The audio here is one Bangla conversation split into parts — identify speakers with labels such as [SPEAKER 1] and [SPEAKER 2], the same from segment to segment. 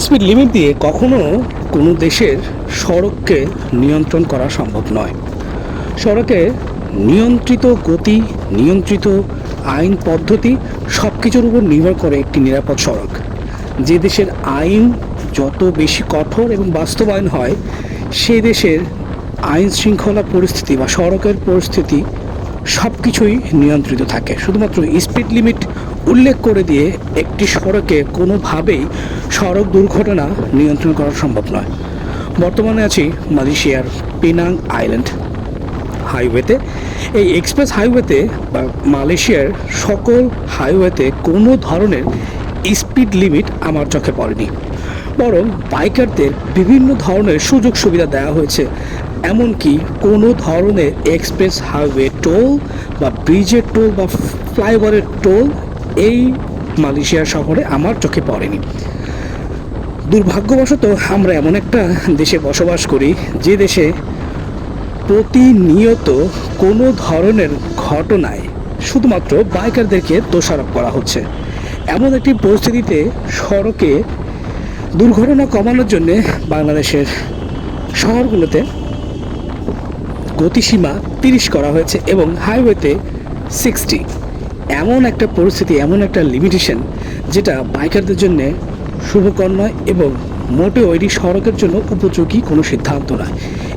[SPEAKER 1] স্পিড লিমিট দিয়ে কখনো কোনো দেশের সড়ককে নিয়ন্ত্রণ করা সম্ভব নয়। সড়কে নিয়ন্ত্রিত গতি, নিয়ন্ত্রিত আইন পদ্ধতি সব কিছুর উপর নির্ভর করে একটি নিরাপদ সড়ক। যে দেশের আইন যত বেশি কঠোর এবং বাস্তবায়ন হয় সেই দেশের আইন শৃঙ্খলা পরিস্থিতি বা সড়কের পরিস্থিতি সব কিছুই নিয়ন্ত্রিত থাকে। শুধুমাত্র স্পিড লিমিট উল্লেখ করে দিয়ে একটি সড়কে কোনোভাবেই সড়ক দুর্ঘটনা নিয়ন্ত্রণ করা সম্ভব নয়। বর্তমানে আছি মালয়েশিয়ার পেনাং আইল্যান্ড হাইওয়েতে। এই এক্সপ্রেস হাইওয়েতে বা মালয়েশিয়ার সকল হাইওয়েতে কোনো ধরনের স্পিড লিমিট আমার চোখে পড়েনি। বরং বাইকারদের বিভিন্ন ধরনের সুযোগ সুবিধা দেওয়া হয়েছে। এমনকি কোনো ধরনের এক্সপ্রেস হাইওয়ে টোল বা ব্রিজের টোল বা ফ্লাইওভারের টোল এই মালয়েশিয়া শহরে আমার চোখে পড়েনি। দুর্ভাগ্যবশত আমরা এমন একটা দেশে বসবাস করি, যে দেশে প্রতিনিয়ত কোনো ধরনের ঘটনায় শুধুমাত্র বাইকারদেরকে দোষারোপ করা হচ্ছে। এমন একটি পরিস্থিতিতে সড়কে দুর্ঘটনা কমানোর জন্য বাংলাদেশের শহরগুলোতে গতিসীমা তিরিশ করা হয়েছে এবং হাইওয়েতে সিক্সটি। এমন একটা পরিস্থিতি, এমন একটা লিমিটেশন যেটা বাইকারদের জন্য শুভকর নয় এবং মোটেও এটি সড়কের জন্য উপযোগী কোনো সিদ্ধান্ত নয়।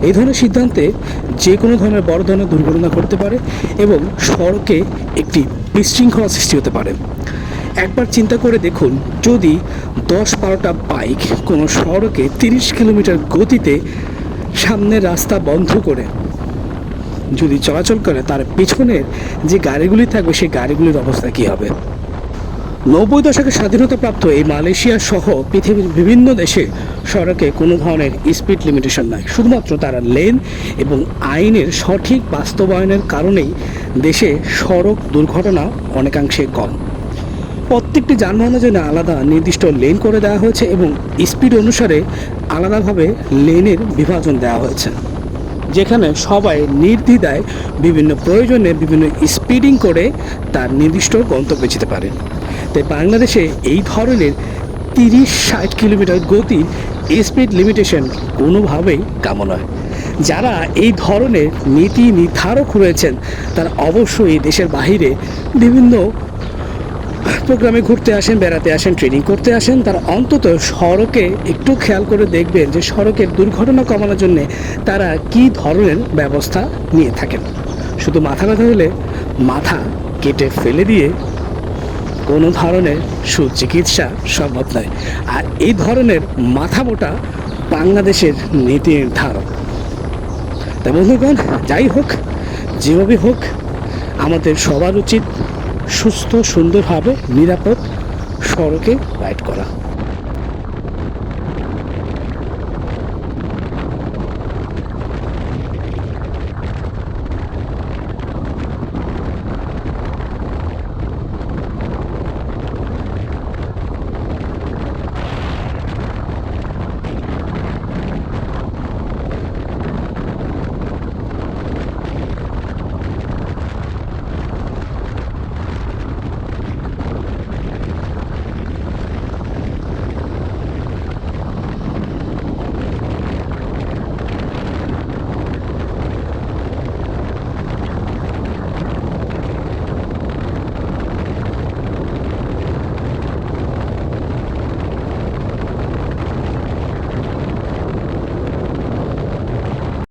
[SPEAKER 1] এই ধরনের সিদ্ধান্তে যে কোনো ধরনের বড় ধরনের দুর্ঘটনা ঘটতে পারে এবং সড়কে একটি বিশৃঙ্খলা সৃষ্টি হতে পারে। একবার চিন্তা করে দেখুন, যদি দশ বারোটা বাইক কোনো সড়কে তিরিশ কিলোমিটার গতিতে সামনের রাস্তা বন্ধ করে যদি চলাচল করে, তার পেছনের যে গাড়িগুলি থাকবে, সেই গাড়িগুলির অবস্থা কী হবে? নব্বই দশকে স্বাধীনতাপ্রাপ্ত এই মালয়েশিয়া সহ পৃথিবীর বিভিন্ন দেশে সড়কে কোনো ধরনের স্পিড লিমিটেশন নাই। শুধুমাত্র তারা লেন এবং আইনের সঠিক বাস্তবায়নের কারণেই দেশে সড়ক দুর্ঘটনা অনেকাংশে কম। প্রত্যেকটি যানবাহনের জন্য আলাদা নির্দিষ্ট লেন করে দেওয়া হয়েছে এবং স্পিড অনুসারে আলাদাভাবে লেনের বিভাজন দেওয়া হয়েছে। যেখানে সবাই নির্দ্বিধায় বিভিন্ন প্রয়োজনে বিভিন্ন স্পিডিং করে তার নির্দিষ্ট গন্তব্যে যেতে পারে। তাই বাংলাদেশে এই ধরনের তিরিশ ষাট কিলোমিটার গতির স্পিড লিমিটেশন কোনোভাবেই কাম্য নয়। যারা এই ধরনের নীতি নির্ধারক রয়েছেন, তারা অবশ্যই দেশের বাহিরে বিভিন্ন প্রোগ্রামে ঘুরতে আসেন, বেড়াতে আসেন ট্রেনিং করতে আসেন, তারা অন্তত সড়কে একটু খেয়াল করে দেখবেন যে সড়কের দুর্ঘটনা কমানোর জন্য তারা কি ধরনের ব্যবস্থা নিয়ে থাকেন। শুধু মাথা ব্যথা হলে মাথা কেটে ফেলে দিয়ে কোনো ধরনের সুচিকিৎসা সম্ভব নয়। আর এই ধরনের মাথা মোটা বাংলাদেশের নীতি নির্ধারক। তাই বন্ধুগণ, যাই হোক, যেভাবে হোক, আমাদের সবার উচিত সুস্থ সুন্দরভাবে নিরাপদ সড়কে রাইড করা।